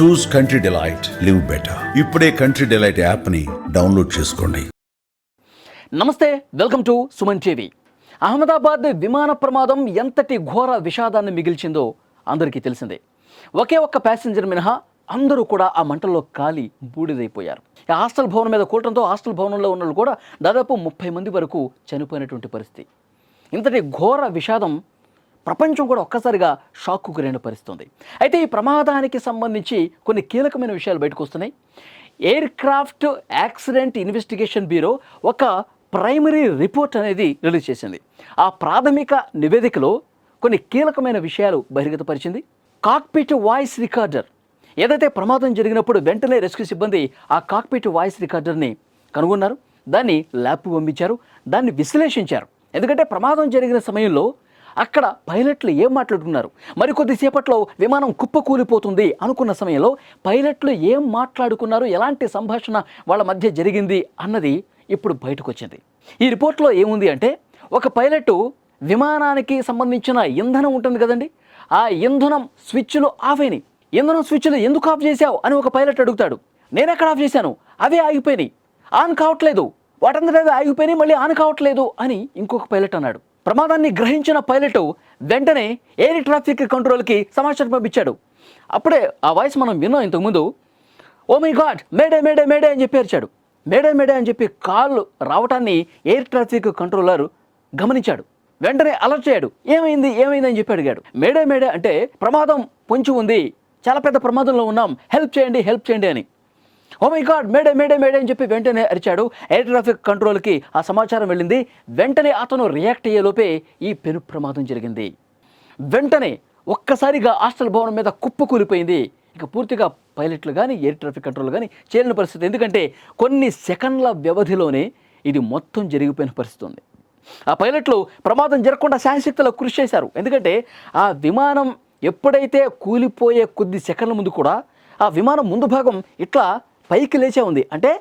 Choose Country Delight live better ఇప్పుడే Country Delight యాప్ని download చేసుకోండి. నమస్తే welcome to Suman TV. Ahmedabad విమాన ప్రమాదం ఎంతటి ఘోర విషాదాన్ని మిగిల్చిందో అందరికీ తెలిసిందే. ఒకే ఒక్క ప్యాసింజర్ మినహా అందరూ కూడా ఆ మంటల్లో కాలి బూడిదైపోయారు. హాస్టల్ భవనం మీద కూడటంతో హాస్టల్ భవనంలో ఉన్న వాళ్ళు కూడా దాదాపు ముప్పై మంది వరకు చనిపోయినటువంటి పరిస్థితి. ఇంతటి ఘోర విషాదం ప్రపంచం కూడా ఒక్కసారిగా షాక్కు గురైన పరిస్థితుంది. అయితే ఈ ప్రమాదానికి సంబంధించి కొన్ని కీలకమైన విషయాలు బయటకు వస్తున్నాయి. Aircraft accident investigation bureau ఒక ప్రైమరీ రిపోర్ట్ అనేది రిలీజ్ చేసింది. ఆ ప్రాథమిక నివేదికలో కొన్ని కీలకమైన విషయాలు బహిర్గతపరిచింది. Cockpit voice recorder. ఏదైతే ప్రమాదం జరిగినప్పుడు వెంటనే రెస్క్యూ సిబ్బంది ఆ కాక్పిట్ వాయిస్ రికార్డర్ని కనుగొన్నారు. దాన్ని ల్యాబ్ పంపించారు. దాన్ని విశ్లేషించారు. ఎందుకంటే ప్రమాదం జరిగిన సమయంలో అక్కడ పైలట్లు ఏం మాట్లాడుకున్నారు? మరి కొద్దిసేపట్లో విమానం కుప్పకూలిపోతుంది అనుకున్న సమయంలో పైలట్లు ఏం మాట్లాడుకున్నారు? ఎలాంటి సంభాషణ వాళ్ళ మధ్య జరిగింది అన్నది ఇప్పుడు బయటకు వచ్చింది ఈ రిపోర్ట్లో ఏముంది అంటే ఒక పైలట్ విమానానికి సంబంధించిన ఇంధనం ఉంటుంది కదండి? ఆ ఇంధనం స్విచ్లు ఆఫ్ అయినాయి ఇంధనం స్విచ్లు ఎందుకు ఆఫ్ చేశావు అని ఒక పైలట్ అడుగుతాడు. నేను ఎక్కడ ఆఫ్ చేశాను? అవే ఆగిపోయినాయి ఆన్ కావట్లేదు. వాటందరూ ఆగిపోయినాయి మళ్ళీ ఆన్ కావట్లేదు అని ఇంకొక పైలట్ అన్నాడు. ప్రమాదాన్ని గ్రహించిన పైలట్ వెంటనే ఎయిర్ ట్రాఫిక్ కంట్రోల్కి సమాచారం పంపించాడు. అప్పుడే ఆ వాయిస్ మనం విన్నాం ఇంతకుముందు. ఓ my god mayday mayday mayday అని చెప్పి అరిచాడు మేడే మేడే అని చెప్పి కాల్ రావటాన్ని ఎయిర్ ట్రాఫిక్ కంట్రోలర్ గమనించాడు. వెంటనే అలర్ట్ చేయడు. ఏమైంది ఏమైంది అని చెప్పి అడిగాడు. మేడే మేడే అంటే ప్రమాదం పొంచి ఉంది. చాలా పెద్ద ప్రమాదంలో ఉన్నాం. హెల్ప్ చేయండి హెల్ప్ చేయండి అని. ఓ my god mayday mayday mayday అని చెప్పి వెంటనే అరిచాడు. ఎయిర్ ట్రాఫిక్ కంట్రోల్కి ఆ సమాచారం వెళ్ళింది. వెంటనే అతను రియాక్ట్ అయ్యేలోపే ఈ పెను ప్రమాదం జరిగింది. వెంటనే ఒక్కసారిగా హాస్టల్ భవనం మీద కుప్ప కూలిపోయింది. ఇక పూర్తిగా పైలట్లు కానీ ఎయిర్ ట్రాఫిక్ కంట్రోల్ కానీ చేయలేని పరిస్థితి. ఎందుకంటే కొన్ని సెకండ్ల వ్యవధిలోనే ఇది మొత్తం జరిగిపోయిన పరిస్థితి ఉంది. ఆ పైలట్లు ప్రమాదం జరగకుండా శాయశక్తిలో కృషి చేశారు. ఎందుకంటే ఆ విమానం ఎప్పుడైతే కూలిపోయే కొద్ది సెకండ్ల ముందు కూడా ఆ విమానం ముందు భాగం ఇట్లా పైకి లేచే ఉంది. అంటే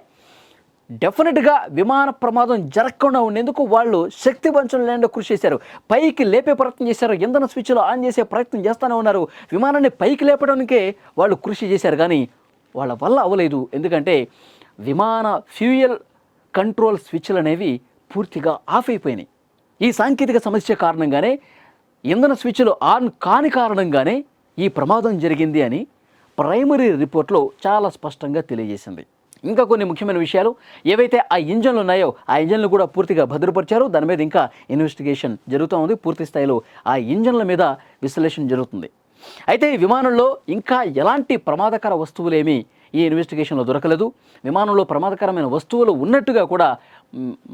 డెఫినెట్గా విమాన ప్రమాదం జరగకుండా ఉండేందుకు వాళ్ళు శక్తి పంచం లేకుండా కృషి చేశారు. పైకి లేపే ప్రయత్నం చేశారు. ఇంధన స్విచ్లు ఆన్ చేసే ప్రయత్నం చేస్తూనే ఉన్నారు. విమానాన్ని పైకి లేపడానికే వాళ్ళు కృషి చేశారు కానీ వాళ్ళ వల్ల అవ్వలేదు. ఎందుకంటే విమాన ఫ్యూయల్ కంట్రోల్ స్విచ్లు అనేవి పూర్తిగా ఆఫ్ అయిపోయినాయి. ఈ సాంకేతిక సమస్య కారణంగానే ఇంధన స్విచ్లు ఆన్ కాని కారణంగానే ఈ ప్రమాదం జరిగింది అని ప్రైమరీ రిపోర్ట్లో చాలా స్పష్టంగా తెలియజేసింది. ఇంకా కొన్ని ముఖ్యమైన విషయాలు ఏవైతే ఆ ఇంజన్లు ఉన్నాయో ఆ ఇంజన్లు కూడా పూర్తిగా భద్రపరిచారు. దాని మీద ఇంకా ఇన్వెస్టిగేషన్ జరుగుతూ ఉంది. పూర్తి స్థాయిలో ఆ ఇంజన్ల మీద విశ్లేషణ జరుగుతుంది. అయితే ఈ విమానంలో ఇంకా ఎలాంటి ప్రమాదకర వస్తువులేమీ ఈ ఇన్వెస్టిగేషన్లో దొరకలేదు. విమానంలో ప్రమాదకరమైన వస్తువులు ఉన్నట్టుగా కూడా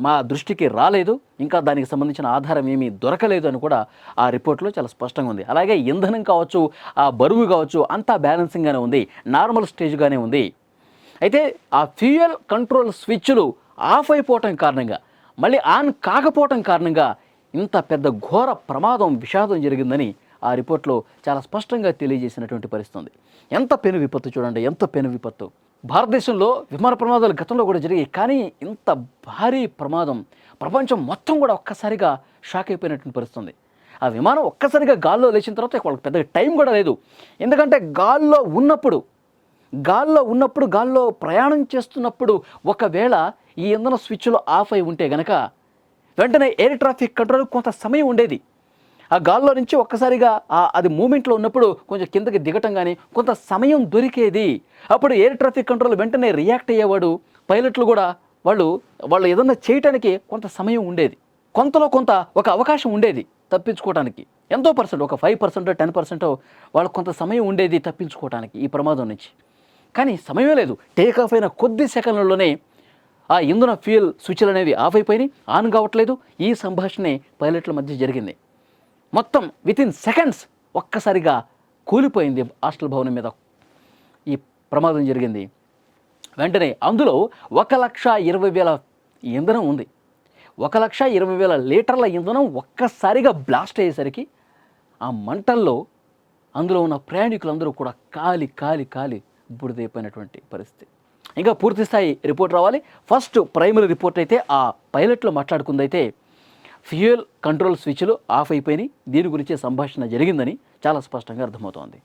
మా దృష్టికి రాలేదు. ఇంకా దానికి సంబంధించిన ఆధారం ఏమీ దొరకలేదు అని కూడా ఆ రిపోర్ట్లో చాలా స్పష్టంగా ఉంది. అలాగే ఇంధనం కావచ్చు ఆ బరువు కావచ్చు అంతా బ్యాలెన్సింగ్గానే ఉంది. నార్మల్ స్టేజ్గానే ఉంది. అయితే ఆ ఫ్యూయల్ కంట్రోల్ స్విచ్లు ఆఫ్ అయిపోవటం కారణంగా మళ్ళీ ఆన్ కాకపోవటం కారణంగా ఇంత పెద్ద ఘోర ప్రమాదం విషాదం జరిగిందని ఆ రిపోర్ట్లో చాలా స్పష్టంగా తెలియజేసినటువంటి పరిస్థితి ఉంది ఎంత పెను విపత్తు చూడండి ఎంత పెను విపత్తు. భారతదేశంలో విమాన ప్రమాదాలు గతంలో కూడా జరిగాయి కానీ ఇంత భారీ ప్రమాదం ప్రపంచం మొత్తం కూడా ఒక్కసారిగా షాక్ అయిపోయినటువంటి పరిస్థితుంది. ఆ విమానం ఒక్కసారిగా గాల్లో లేచిన తర్వాత వాళ్ళకి పెద్దగా టైం కూడా లేదు. ఎందుకంటే గాల్లో ఉన్నప్పుడు గాల్లో ఉన్నప్పుడు గాల్లో ప్రయాణం చేస్తున్నప్పుడు ఒకవేళ ఈ ఇంధన స్విచ్లు ఆఫ్ అయి ఉంటే గనక వెంటనే ఎయిర్ ట్రాఫిక్ కంట్రోల్ కొంత సమయం ఉండేది. ఆ గాల్లో నుంచి ఒక్కసారిగా ఆ- అది మూమెంట్లో ఉన్నప్పుడు కొంచెం కిందకి దిగటం కానీ కొంత సమయం దొరికేది. అప్పుడు ఎయిర్ ట్రాఫిక్ కంట్రోల్ వెంటనే రియాక్ట్ అయ్యేవాడు. పైలట్లు కూడా వాళ్ళు వాళ్ళు ఏదన్నా చేయటానికి కొంత సమయం ఉండేది. కొంతలో కొంత ఒక అవకాశం ఉండేది తప్పించుకోవడానికి ఎంతో పర్సెంట్ ఒక ఫైవ్ పర్సెంట్ టెన్ పర్సెంట్ వాళ్ళకు కొంత సమయం ఉండేది తప్పించుకోవడానికి ఈ ప్రమాదం నుంచి. కానీ సమయం లేదు. టేక్ ఆఫ్ అయిన కొద్ది సెకండ్లలోనే ఆ ఇంధన ఫ్యూయల్ స్విచ్లు అనేవి ఆఫ్ అయిపోయినాయి. ఆన్ కావట్లేదు. ఈ సంభాషణే పైలట్ల మధ్య జరిగింది. మొత్తం విత్ ఇన్ సెకండ్స్ ఒక్కసారిగా కూలిపోయింది హాస్టల్ భవనం మీద. ఈ ప్రమాదం జరిగింది. వెంటనే అందులో ఒక లక్ష ఇరవై వేల ఇంధనం ఉంది. ఒక లక్ష ఇరవై వేల లీటర్ల ఇంధనం ఒక్కసారిగా బ్లాస్ట్ అయ్యేసరికి ఆ మంటల్లో అందులో ఉన్న ప్రయాణికులందరూ కూడా కాలి కాలి కాలి బుడిదైపోయినటువంటి పరిస్థితి. ఇంకా పూర్తి స్థాయి రిపోర్ట్ రావాలి. ఫస్ట్ ప్రైమరీ రిపోర్ట్ అయితే ఆ పైలట్లో మాట్లాడుకుందైతే ఫ్యూయల్ కంట్రోల్ స్విచ్లు ఆఫ్ అయిపోయినాయి. దీని గురించే సంభాషణ జరిగిందని చాలా స్పష్టంగా అర్థమవుతోంది.